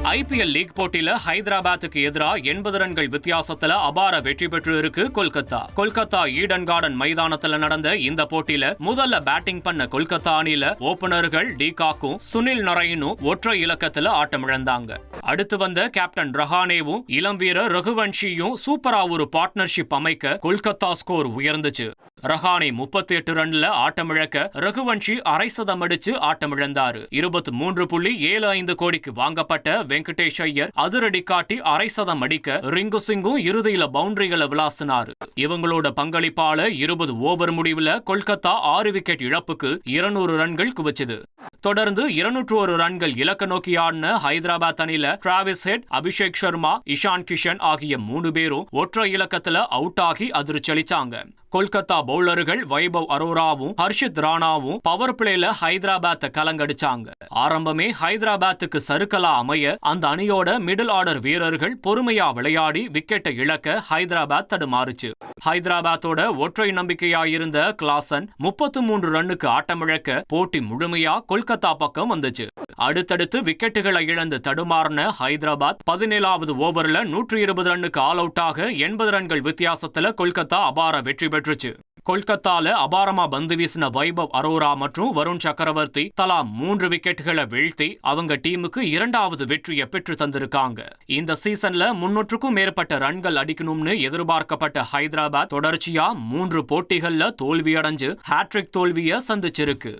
IPL league போட்டியில ஹைதராபாத்துக்கு எதிராக எண்பது ரன்கள் வித்தியாசத்துல அபார வெற்றி பெற்று இருக்கு கொல்கத்தா. கொல்கத்தா ஈடன் கார்டன் மைதானத்துல நடந்த இந்த போட்டியில முதல்ல பேட்டிங் பண்ண கொல்கத்தா அணியில ஓபனர்கள் டிகாக்கும் சுனில் நரையனும் ஒற்றை இலக்கத்துல ஆட்டமிழந்தாங்க. அடுத்து வந்த கேப்டன் ரஹானேவும் இளம் வீரர் ரகுவன்ஷியும் சூப்பரா ஒரு பார்ட்னர்ஷிப் அமைக்க கொல்கத்தா ஸ்கோர் உயர்ந்துச்சு. ரஹானே முப்பத்தி எட்டு ரன்ல ஆட்டமிழக்க ரகுவன்ஷி அரை சதம் அடிச்சு ஆட்டமிழந்தாரு. இருபத்தி மூன்று புள்ளி ஏழு ஐந்து கோடிக்கு வாங்கப்பட்ட வெங்கடேஷ் ஐயர் அதிரடி காட்டி அரை சதம் அடிக்க ரிங்கு சிங்கும் இறுதியில பவுண்டரிகளை விளாசினார். இவங்களோட பங்களிப்பால இருபது ஓவர் முடிவுல கொல்கத்தா ஆறு விக்கெட் இழப்புக்கு இருநூறு ரன்கள் குவிச்சது. தொடர்ந்து இருநூற்று ஒரு ரன்கள் இலக்க நோக்கி ஆடின ஹைதராபாத் அணில டிராவிஸ் ஹெட் அபிஷேக் சர்மா இஷான் கிஷன் ஆகிய மூணு பேரும் ஒற்றை இலக்கத்துல அவுட் ஆகி அதிர்ச்சலிச்சாங்க கொல்கத்தா பவுலர்கள் வைபவ் அரோராவும் ஹர்ஷித் ராணாவும் பவர் பிளேல ஹைதராபாத்தை கலங்கடிச்சாங்க. ஆரம்பமே ஹைதராபாத்துக்கு சறுக்கலா அமைய அந்த அணியோட மிடில் ஆர்டர் வீரர்கள் பொறுமையா விளையாடி விக்கெட்டை இழக்க ஹைதராபாத் தடுமாறுச்சு. ஹைதராபாத்தோட ஒற்றை நம்பிக்கையாயிருந்த கிளாசன் முப்பத்து மூன்று ரன்னுக்கு ஆட்டமிழக்க போட்டி முழுமையா கொல்கத்தா பக்கம் வந்துச்சு. அடுத்தடுத்து விக்கெட்டுகளை இழந்து தடுமாறின ஹைதராபாத் பதினேழாவது ஓவர்ல நூற்றி இருபது ரன்னுக்கு ஆல் அவுட் ஆக எண்பது ரன்கள் வித்தியாசத்துல கொல்கத்தா அபார வெற்றி பெற்றுச்சு. கொல்கத்தால அபாரமா பந்து வீசின வைபவ் அரோரா மற்றும் வருண் சக்கரவர்த்தி தலா மூன்று விக்கெட்டுகளை வீழ்த்தி அவங்க டீமுக்கு இரண்டாவது வெற்றியை பெற்று தந்திருக்காங்க. இந்த சீசன்ல முன்னூற்றுக்கும் மேற்பட்ட ரன்கள் அடிக்கணும்னு எதிர்பார்க்கப்பட்ட ஹைதராபாத் தொடர்ச்சியா மூன்று போட்டிகள்ல தோல்வியடைஞ்சு ஹாட்ரிக் தோல்வியை சந்திச்சிருக்கு.